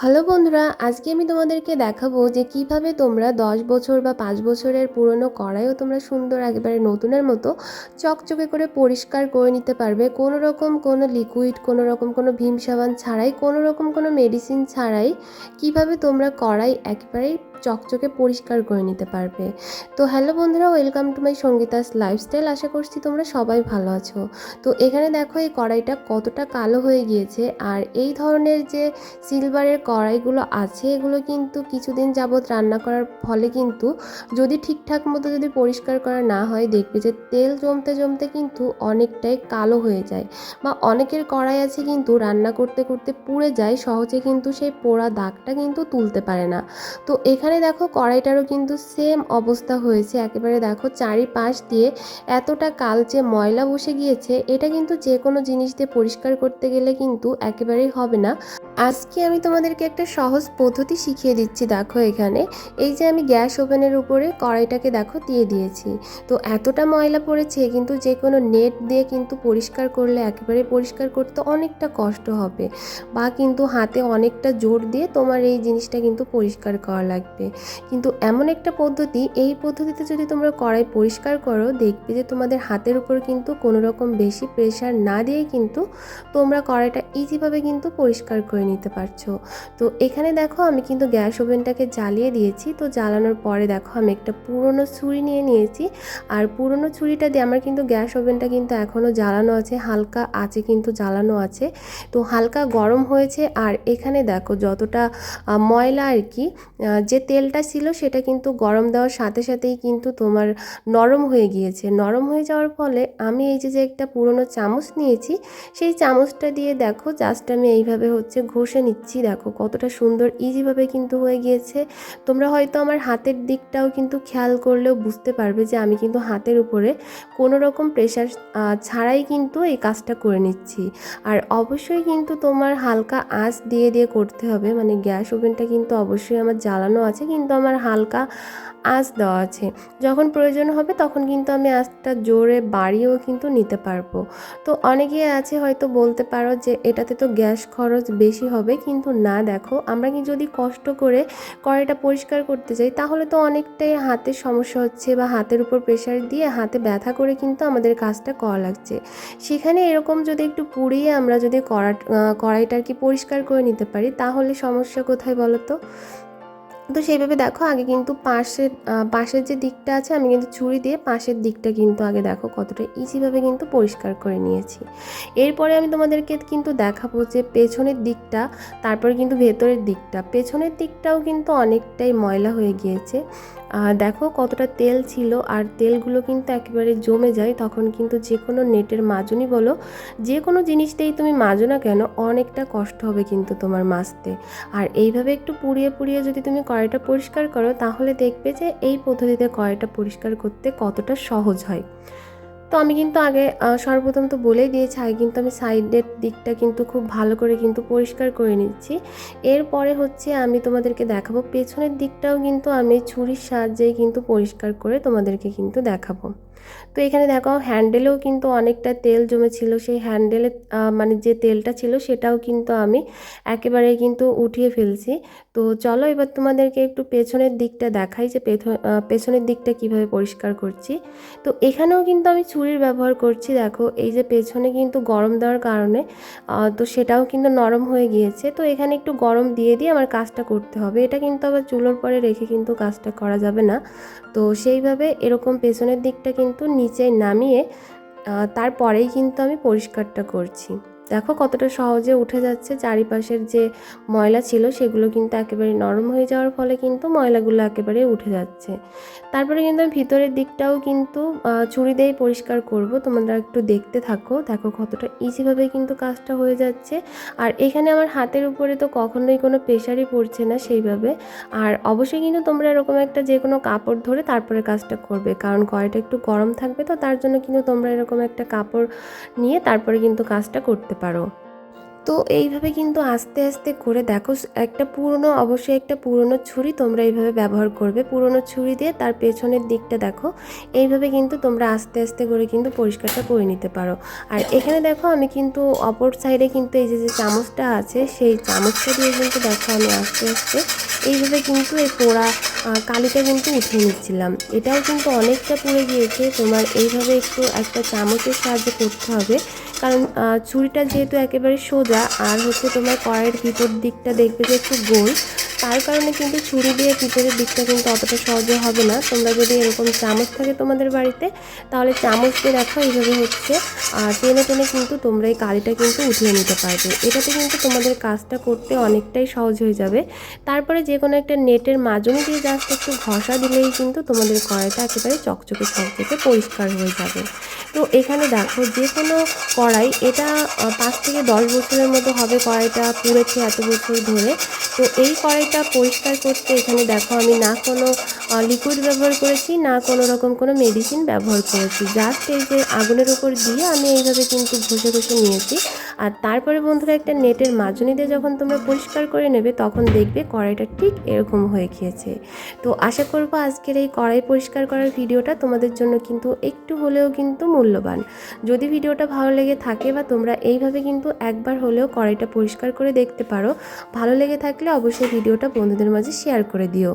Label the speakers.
Speaker 1: Hello বন্ধুরা, আজকে আমি তোমাদেরকে দেখাবো যে কীভাবে তোমরা দশ বছর বা পাঁচ বছরের পুরনো কড়াইও তোমরা সুন্দর, একেবারে নতুনের মতো চকচকে করে পরিষ্কার করে নিতে পারবে। কোনো রকম কোনো লিকুইড কোনো রকম কোনো ভীম সাবান ছাড়াই, কোনো রকম কোনো মেডিসিন ছাড়াই কীভাবে তোমরা কড়াই একেবারেই চকচকে পরিষ্কার করে নিতে পারবে। তো হ্যালো বন্ধুরা welcome to my Sangeeta's lifestyle আশা করছি তোমরা সবাই ভালো আছো। তো এখানে দেখো এই কড়াইটা কতটা কালো হয়ে গিয়েছে। আর এই ধরনের যে সিলভারের কড়াইগুলো আছে, এগুলো কিন্তু কিছুদিন যাবৎ রান্না করার ফলে কিন্তু যদি ঠিকঠাক মতো যদি পরিষ্কার করা না হয়, দেখবে যে তেল জমতে জমতে কিন্তু অনেকটাই কালো হয়ে যায় বা অনেকের কড়াই আছে কিন্তু রান্না করতে করতে পুড়ে যায়, সহজে কিন্তু সেই পোড়া দাগটা কিন্তু তুলতে পারে না। তো এখানে দেখো কড়াইটারও কিন্তু সেম অবস্থা হয়েছে, একেবারে দেখো চারিপাশ দিয়ে এতটা কালচে ময়লা বসে গিয়েছে, এটা কিন্তু যে কোনো জিনিস দিয়ে পরিষ্কার করতে গেলে কিন্তু একেবারেই হবে না। আজকে আমি তোমাদেরকে একটা সহজ পদ্ধতি শিখিয়ে দিচ্ছি, দেখো এখানে। এই যে আমি গ্যাস ওভেনের উপরে কড়াইটাকে দেখো দিয়ে দিয়েছি। তো এতটা ময়লা পড়েছে, কিন্তু যে কোনো নেট দিয়ে কিন্তু পরিষ্কার করলে একেবারে পরিষ্কার করতে অনেকটা কষ্ট হবে বা কিন্তু হাতে অনেকটা জোর দিয়ে তোমার এই জিনিসটা কিন্তু পরিষ্কার করা লাগবে। কিন্তু এমন একটা পদ্ধতি, এই পদ্ধতিতে যদি তোমরা কড়াই পরিষ্কার করো, দেখবে যে তোমাদের হাতের উপর কিন্তু কোনো রকম বেশি প্রেশার না দিয়ে কিন্তু তোমরা কড়াইটা ইজিভাবে কিন্তু পরিষ্কার করে নিতে পারছ। তো এখানে দেখো আমি কিন্তু গ্যাস ওভেনটাকে জ্বালিয়ে দিয়েছি। তো জ্বালানোর পরে দেখো আমি একটা পুরনো ছুরি নিয়ে নিয়েছি। আর পুরনো ছুরিটা দিয়ে আমার কিন্তু গ্যাস ওভেনটা কিন্তু এখনও জ্বালানো আছে, হালকা আছে কিন্তু জ্বালানো আছে। তো হালকা গরম হয়েছে আর এখানে দেখো যতটা ময়লা আর কি যে তেলটা ছিল সেটা কিন্তু গরম দেওয়ার সাথে সাথেই কিন্তু তোমার নরম হয়ে গিয়েছে। নরম হয়ে যাওয়ার ফলে আমি এই যে যে একটা পুরনো চামচ নিয়েছি, সেই চামচটা দিয়ে দেখো জাস্ট আমি এইভাবে হচ্ছে ঘষে নিচ্ছি। দেখো কতটা সুন্দর ইজিভাবে কিন্তু হয়ে গিয়েছে। তোমরা হয়তো আমার হাতের দিকটাও কিন্তু খেয়াল করলেও বুঝতে পারবে যে আমি কিন্তু হাতের উপরে কোনো রকম প্রেশার ছাড়াই কিন্তু এই কাজটা করে নিচ্ছি। আর অবশ্যই কিন্তু তোমার হালকা আঁচ দিয়ে দিয়ে করতে হবে। মানে গ্যাস ওভেনটা কিন্তু অবশ্যই আমার জ্বালানো আছে, কিন্তু আমার হালকা আঁচ দেওয়া আছে। যখন প্রয়োজন হবে তখন কিন্তু আমি আঁচটা জোরে বাড়িয়েও কিন্তু নিতে পারব। তো অনেকে আছে হয়তো বলতে পারো যে এটাতে তো গ্যাস খরচ বেশি হবে, কিন্তু না দেখো, আমরা কি যদি কষ্ট করে কড়াইটা পরিষ্কার করতে যাই, তাহলে তো অনেকটাই হাতের সমস্যা হচ্ছে বা হাতের উপর প্রেশার দিয়ে হাতে ব্যথা করে কিন্তু আমাদের কাজটা করা লাগছে। সেখানে এরকম যদি একটু পুড়িয়ে আমরা যদি কড়া কড়াইটা আর কি পরিষ্কার করে নিতে পারি, তাহলে সমস্যা কোথায় বলো তো? তো সেইভাবে দেখো, আগে কিন্তু পাশের পাশের যে দিকটা আছে, আমি কিন্তু ছুরি দিয়ে পাশের দিকটা কিন্তু আগে দেখো কতটা ইজিভাবে কিন্তু পরিষ্কার করে নিয়েছি। এরপরে আমি তোমাদেরকে কিন্তু দেখাবো যে পেছনের দিকটা, তারপরে কিন্তু ভেতরের দিকটা। পেছনের দিকটাও কিন্তু অনেকটাই ময়লা হয়ে গিয়েছে। দেখো কতটা তেল ছিল, আর তেলগুলো কিন্তু একেবারে জমে যায়, তখন কিন্তু যে কোনো নেটের মাজনি বলো যে কোনো জিনিসটাই তুমি মাজো না কেন, অনেকটা কষ্ট হবে কিন্তু তোমার মাজতে। আর এইভাবে একটু পুড়িয়ে পুড়িয়ে যদি তুমি কড়াইটা পরিষ্কার করো, তাহলে দেখবে যে এই পদ্ধতিতে কড়াইটা পরিষ্কার করতে কতটা সহজ হয়। তো আমি কিন্তু আগে সর্বপ্রথম তো বলেই দিয়েছি, আগে কিন্তু আমি সাইডের দিকটা কিন্তু খুব ভালো করে কিন্তু পরিষ্কার করে নিচ্ছি। এরপরে হচ্ছে আমি তোমাদেরকে দেখাবো, পেছনের দিকটাও কিন্তু আমি ছুরির সাহায্যেই কিন্তু পরিষ্কার করে তোমাদেরকে কিন্তু দেখাবো। তো এখানে দেখো হ্যান্ডেলেও কিন্তু অনেকটা তেল জমেছিল, সেই হ্যান্ডেলে মানে যে তেলটা ছিল সেটাও কিন্তু আমি একেবারে কিন্তু উঠিয়ে ফেলছি। তো চলো এবার তোমাদেরকে একটু পেছনের দিকটা দেখাই যে পেছনের দিকটা কীভাবে পরিষ্কার করছি। তো এখানেও কিন্তু আমি ছুরির ব্যবহার করছি, দেখো এই যে পেছনে কিন্তু গরম দেওয়ার কারণে তো সেটাও কিন্তু নরম হয়ে গিয়েছে। তো এখানে একটু গরম দিয়ে দিয়ে আমার কাজটা করতে হবে, এটা কিন্তু আবার চুলোর পরে রেখে কিন্তু কাজটা করা যাবে না। তো সেইভাবে এরকম পেছনের দিকটা কিন্তু নিচে নামিয়ে তারপরেই কিন্তু আমি পরিষ্কারটা করছি। দেখো কতটা সহজে উঠে যাচ্ছে। চারিপাশের যে ময়লা ছিল সেগুলো কিন্তু একেবারে নরম হয়ে যাওয়ার ফলে কিন্তু ময়লাগুলো একেবারে উঠে যাচ্ছে। তারপরে কিন্তু আমি ভিতরের দিকটাও কিন্তু ছুরি দিয়েই পরিষ্কার করব। তোমরা একটু দেখতে থাকো। দেখো কতটা ইজিভাবে কিন্তু কাজটা হয়ে যাচ্ছে। আর এখানে আমার হাতের উপরে তো কখনোই কোনো প্রেশারই পড়ছে না সেইভাবে। আর অবশ্যই কিন্তু তোমরা এরকম একটা যে কোনো কাপড় ধরে তারপরে কাজটা করবে। কারণ কড়াইটা একটু গরম থাকবে তো তার জন্য কিন্তু তোমরা এরকম একটা কাপড় নিয়ে তারপরে কিন্তু কাজটা করতে পারো। তো এইভাবে কিন্তু আস্তে আস্তে করে দেখো, একটা পুরনো, অবশ্যই একটা পুরনো ছুরি তোমরা এইভাবে ব্যবহার করবে। পুরনো ছুরি দিয়ে তার পেছনের দিকটা দেখো, এইভাবে কিন্তু তোমরা আস্তে আস্তে করে কিন্তু পরিষ্কারটা করে নিতে পারো। আর এখানে দেখো আমি কিন্তু অপর সাইডে কিন্তু এই যে যে চামচটা আছে, সেই চামচটা দিয়ে কিন্তু দেখো আমি আস্তে আস্তে এইভাবে কিন্তু এই পোড়া কালিটা কিন্তু উঠিয়ে নিচ্ছিলাম। এটাও কিন্তু অনেকটা পুড়ে গিয়েছে, তোমার এইভাবে একটু একটা চামচের সাহায্যে করতে হবে। কারণ ছুরিটা যেহেতু একেবারে সোজা, আর হচ্ছে তোমার কড়াইয়ের ভিতর দিকটা দেখবে যে একটু গোল, তার কারণে কিন্তু ছুরি দিয়ে ভিতরের দিকটা কিন্তু অতটা সহজে হবে না। তোমরা যদি এরকম চামচ থাকে তোমাদের বাড়িতে, তাহলে চামচ দিয়ে দেখো এইভাবে হচ্ছে আর টেনে টেনে কিন্তু তোমরা এই কালিটা কিন্তু উঠিয়ে নিতে পারবে। এটাতে কিন্তু তোমাদের কাজটা করতে অনেকটাই সহজ হয়ে যাবে। তারপরে যে কোনো একটা নেটের মাজনি দিয়ে জাস্ট একটু ঘষা দিলেই কিন্তু তোমাদের কড়াইটা একেবারে চকচকে চকচকে পরিষ্কার হয়ে যাবে। তো এখানে দেখো যে কোনো কড়াই, এটা পাঁচ থেকে দশ বছরের মতো হবে কড়াইটা পুড়েছে এত বছর ধরে। তো এই কড়াইটা পরিষ্কার করতে এখানে দেখো আমি না কোনো লিকুইড ব্যবহার করেছি, না কোনো রকম কোনো মেডিসিন ব্যবহার করেছি। জাস্ট এই যে আগুনের উপর দিয়ে আমি এইভাবে কিন্তু ঘষে ঘষে নিয়েছি। আর তারপরে বন্ধুরা একটা নেটের মাজনি দিয়ে যখন তোমরা পরিষ্কার করে নেবে, তখন দেখবে কড়াইটা ঠিক এরকম হয়ে গিয়েছে। তো আশা করব আজকের এই কড়াই পরিষ্কার করার ভিডিওটা তোমাদের জন্য কিন্তু একটু হলেও কিন্তু মূল্যবান। যদি ভিডিওটা ভালো লেগে থাকে বা তোমরা এইভাবে কিন্তু একবার হলেও কড়াইটা পরিষ্কার করে দেখতে পারো, ভালো লেগে থাকলে অবশ্যই ভিডিওটা বন্ধুদের মাঝে শেয়ার করে দিও।